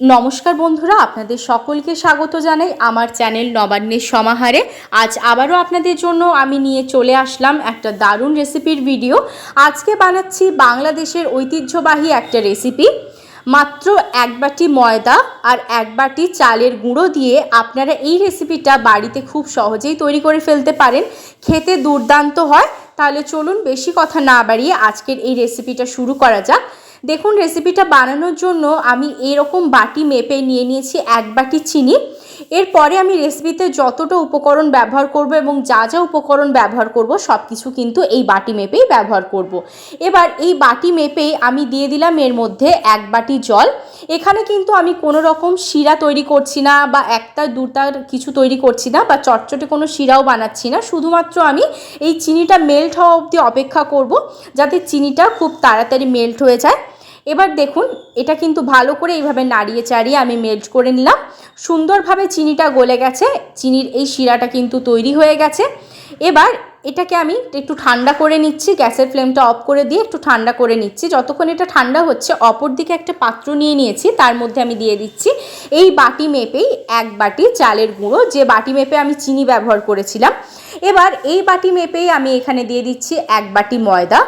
নমস্কার বন্ধুরা, আপনাদের সকলকে স্বাগত জানাই আমার চ্যানেল নবান্নের সমাহারে। আজ আবারও আপনাদের জন্য আমি নিয়ে চলে আসলাম একটা দারুণ রেসিপির ভিডিও। আজকে বানাচ্ছি বাংলাদেশের ঐতিহ্যবাহী একটা রেসিপি। মাত্র এক বাটি ময়দা আর এক বাটি চালের গুঁড়ো দিয়ে আপনারা এই রেসিপিটা বাড়িতে খুব সহজেই তৈরি করে ফেলতে পারেন। খেতে দুর্দান্ত হয়। তাহলে চলুন বেশি কথা না বাড়িয়ে আজকের এই রেসিপিটা শুরু করা যাক। দেখুন রেসিপিটা বানানোর জন্য আমি এরকম বাটি মেপে নিয়ে নিয়েছি এক বাটি চিনি। এরপরে আমি রেসিপিতে যতটা উপকরণ ব্যবহার করব এবং যা যা উপকরণ ব্যবহার করব সব কিছু কিন্তু এই বাটি মেপেই ব্যবহার করব। এবার এই বাটি মেপেই আমি দিয়ে দিলাম এর মধ্যে এক বাটি জল। এখানে কিন্তু আমি কোনো রকম শিরা তৈরি করছি না বা একটা দুটার কিছু তৈরি করছি না বা চটচটে কোনো শিরাও বানাচ্ছি না। শুধুমাত্র আমি এই চিনিটা মেল্ট হওয়া অবধি অপেক্ষা করব যাতে চিনিটা খুব তাড়াতাড়ি মেল্ট হয়ে যায়। এবার দেখুন, এটা কিন্তু ভালো করে এইভাবে নাড়িয়ে চাড়িয়ে আমি মেল্ট করে নিলাম। সুন্দরভাবে চিনিটা গলে গেছে, চিনির এই শিরাটা কিন্তু তৈরি হয়ে গেছে। এবার এটাকে আমি একটু ঠান্ডা করে নিচ্ছি, গ্যাসের ফ্লেমটা অফ করে দিয়ে একটু ঠান্ডা করে নিচ্ছি। যতক্ষণ এটা ঠান্ডা হচ্ছে, অপর দিকে একটা পাত্র নিয়ে নিয়েছি, তার মধ্যে আমি দিয়ে দিচ্ছি এই বাটি মেপেই এক বাটি চালের গুঁড়ো। যে বাটি মেপে আমি চিনি ব্যবহার করেছিলাম, এবার এই বাটি মেপেই আমি এখানে দিয়ে দিচ্ছি এক বাটি ময়দা।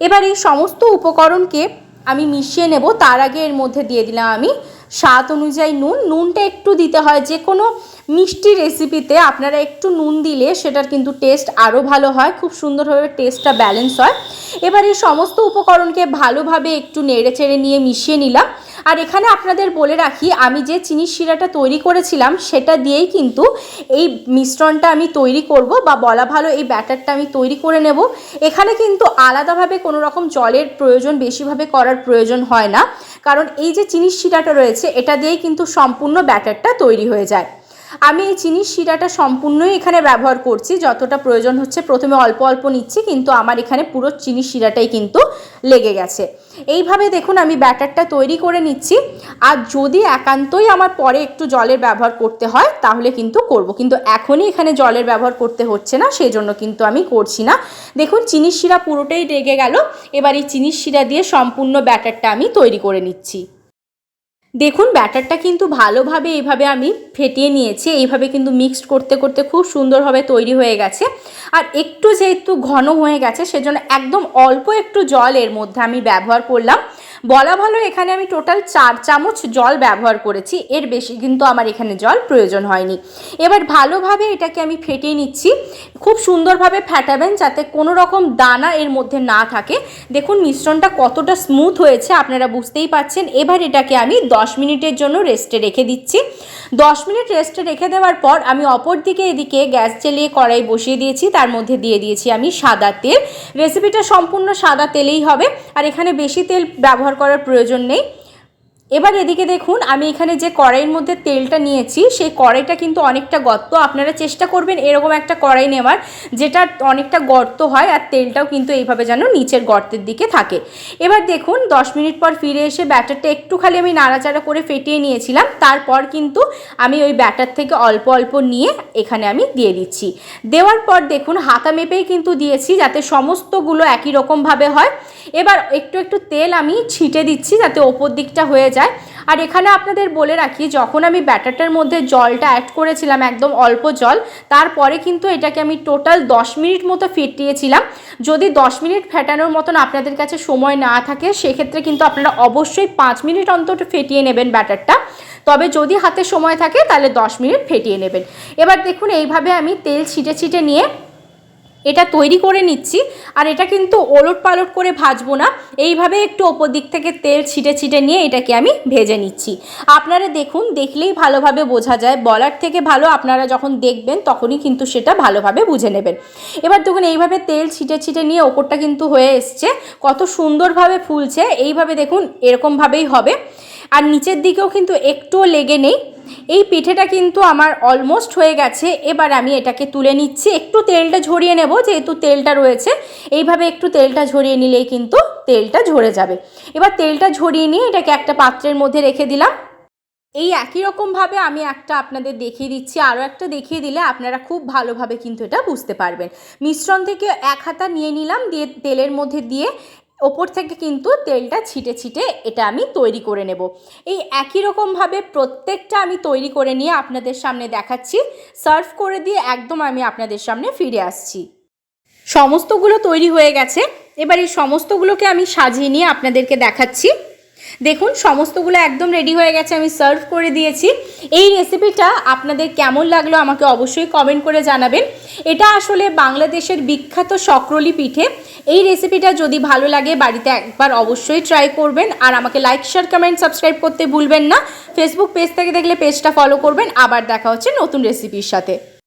এবার এই সমস্ত উপকরণকে আমি মিশিয়ে নেব। তার আগে এর মধ্যে দিয়ে দিলাম আমি স্বাদ অনুযায়ী নুন। নুনটা একটু দিতে হয় যে কোনো মিষ্টি রেসিপিতে আপনারা একটু নুন দিলে সেটার কিন্তু টেস্ট আরও ভালো হয়, খুব সুন্দরভাবে টেস্টটা ব্যালেন্স হয়। এবার এই সমস্ত উপকরণকে ভালোভাবে একটু নেড়ে চেড়ে নিয়ে মিশিয়ে নিলাম। আর এখানে আপনাদের বলে রাখি, আমি যে চিনির শিরাটা তৈরি করেছিলাম, সেটা দিয়েই কিন্তু এই মিশ্রণটা আমি তৈরি করব বা বলা ভালো এই ব্যাটারটা আমি তৈরি করে নেব। এখানে কিন্তু আলাদাভাবে কোনো রকম জলের প্রয়োজন, বেশিভাবে করার প্রয়োজন হয় না। কারণ এই যে চিনির শিরাটা রয়েছে, এটা দিয়েই কিন্তু সম্পূর্ণ ব্যাটারটা তৈরি হয়ে যায়। আমি এই চিনির শিরাটা সম্পূর্ণই এখানে ব্যবহার করছি, যতটা প্রয়োজন হচ্ছে প্রথমে অল্প অল্প নিচ্ছি, কিন্তু আমার এখানে পুরো চিনির শিরাটাই কিন্তু লেগে গেছে। এইভাবে দেখুন আমি ব্যাটারটা তৈরি করে নিচ্ছি, আর যদি একান্তই আমার পরে একটু জলের ব্যবহার করতে হয়, তাহলে কিন্তু করব, কিন্তু এখনই এখানে জলের ব্যবহার করতে হচ্ছে না সেই জন্য কিন্তু আমি করছি না। দেখুন, চিনির শিরা পুরোটাই রেগে গেল, এবার এই চিনির শিরা দিয়ে সম্পূর্ণ ব্যাটারটা আমি তৈরি করে নিচ্ছি। দেখুন, ব্যাটারটা কিন্তু ভালোভাবে এইভাবে আমি ফেটিয়ে নিয়েছি। এইভাবে কিন্তু মিক্সড করতে করতে খুব সুন্দরভাবে তৈরি হয়ে গেছে। আর একটু যেহেতু ঘন হয়ে গেছে, সেজন্য একদম অল্প একটু জল এর মধ্যে আমি ব্যবহার করলাম। বলা ভালো, এখানে আমি টোটাল চার চামচ জল ব্যবহার করেছি। এর বেশি কিন্তু আমার এখানে জল প্রয়োজন হয়নি। এবার ভালোভাবে এটাকে আমি ফেটিয়ে নিচ্ছি। খুব সুন্দরভাবে ফেটাবেন যাতে কোনো রকম দানা এর মধ্যে না থাকে। দেখুন, মিশ্রণটা কতটা স্মুথ হয়েছে, আপনারা বুঝতেই পাচ্ছেন এবার এটাকে আমি দশ মিনিটের জন্য রেস্টে রেখে দিচ্ছি। দশ মিনিট রেস্টে রেখে দেওয়ার পর আমি অপর দিকে এদিকে গ্যাস চালিয়ে কড়াই বসিয়ে দিয়েছি। তার মধ্যে দিয়ে দিয়েছি আমি সাদা তেল। রেসিপিটা সম্পূর্ণ সাদা তেলেই হবে। আর এখানে বেশি তেল ব্যবহার করার প্রয়োজন নেই। এবার এদিকে দেখুন, আমি এখানে যে কড়াইয়ের মধ্যে তেলটা নিয়েছি, সেই কড়াইটা কিন্তু অনেকটা গর্ত। আপনারা চেষ্টা করবেন এরকম একটা কড়াই নেওয়ার, যেটা অনেকটা গর্ত হয় আর তেলটাও কিন্তু এইভাবে যেন নিচের গর্তের দিকে থাকে। এবার দেখুন, দশ মিনিট পর ফিরে এসে ব্যাটারটা একটু খালি আমি নাড়াচাড়া করে ফেটিয়ে নিয়েছিলাম। তারপর কিন্তু আমি ওই ব্যাটার থেকে অল্প অল্প নিয়ে এখানে আমি দিয়ে দিচ্ছি। দেওয়ার পর দেখুন, হাতা মেপেই কিন্তু দিয়েছি যাতে সমস্তগুলো একই রকমভাবে হয়। এবার একটু একটু তেল আমি ছিটে দিচ্ছি যাতে ওপর দিকটা হয়ে যায়। আর এখানে আপনাদের বলে রাখি, যখন আমি ব্যাটারটার মধ্যে জলটা অ্যাড করেছিলাম, একদম অল্প জল, তারপরে কিন্তু এটাকে আমি টোটাল দশ মিনিট মতো ফেটিয়েছিলাম। যদি দশ মিনিট ফেটানোর মতন আপনাদের কাছে সময় না থাকে, সেক্ষেত্রে কিন্তু আপনারা অবশ্যই পাঁচ মিনিট অন্তত ফেটিয়ে নেবেন ব্যাটারটা। তবে যদি হাতে সময় থাকে, তাহলে দশ মিনিট ফেটিয়ে নেবেন। এবার দেখুন, এইভাবে আমি তেল ছিটে ছিটে নিয়ে এটা তৈরি করে নিচ্ছি, আর এটা কিন্তু ওলট পালট করে ভাজবো না। এইভাবে একটু ওপর দিক থেকে তেল ছিটে ছিটে নিয়ে এটাকে আমি ভেজে নিচ্ছি। আপনারা দেখুন, দেখলেই ভালোভাবে বোঝা যায়। বলার থেকে ভালো আপনারা যখন দেখবেন, তখনই কিন্তু সেটা ভালোভাবে বুঝে নেবেন। এবার দেখুন, এইভাবে তেল ছিটে ছিটে নিয়ে ওপরটা কিন্তু হয়ে এসছে। কত সুন্দরভাবে ফুলছে। এইভাবে দেখুন, এরকমভাবেই হবে। আর নিচের দিকেও কিন্তু একটুও লেগে নেই। এই পিঠেটা কিন্তু আমার অলমোস্ট হয়ে গেছে। এবার আমি এটাকে তুলে নিচ্ছি। একটু তেলটা ঝরিয়ে নেব, যেহেতু তেলটা রয়েছে। এইভাবে একটু তেলটা ঝরিয়ে নিলেই কিন্তু তেলটা ঝরে যাবে। এবার তেলটা ঝরিয়ে নিয়ে এটাকে একটা পাত্রের মধ্যে রেখে দিলাম। এই একই রকমভাবে আমি একটা আপনাদের দেখিয়ে দিচ্ছি। আরও একটা দেখিয়ে দিলে আপনারা খুব ভালোভাবে কিন্তু এটা বুঝতে পারবেন। মিশ্রণ থেকে এক হাতা নিয়ে নিলাম, দিয়ে তেলের মধ্যে দিয়ে ওপর থেকে কিন্তু তেলটা ছিটে ছিটে এটা আমি তৈরি করে নেব। এই একই রকমভাবে প্রত্যেকটা আমি তৈরি করে নিয়ে আপনাদের সামনে দেখাচ্ছি। সার্ভ করে দিয়ে একদম আমি আপনাদের সামনে ফিরে আসছি। সমস্তগুলো তৈরি হয়ে গেছে। এবার এই সমস্তগুলোকে আমি সাজিয়ে নিয়ে আপনাদেরকে দেখাচ্ছি। দেখুন, সমস্তগুলো একদম রেডি হয়ে গেছে, আমি সার্ভ করে দিয়েছি। এই রেসিপিটা আপনাদের কেমন লাগল আমাকে অবশ্যই কমেন্ট করে জানাবেন। এটা আসলে বাংলাদেশের বিখ্যাত সকরলি পিঠে। এই রেসিপিটা যদি ভালো লাগে, বাড়িতে একবার অবশ্যই ট্রাই করবেন। আর আমাকে লাইক শেয়ার কমেন্ট সাবস্ক্রাইব করতে ভুলবেন না। ফেসবুক পেজ থেকে দেখলে পেজটা ফলো করবেন। আবার দেখা হচ্ছে নতুন রেসিপির সাথে।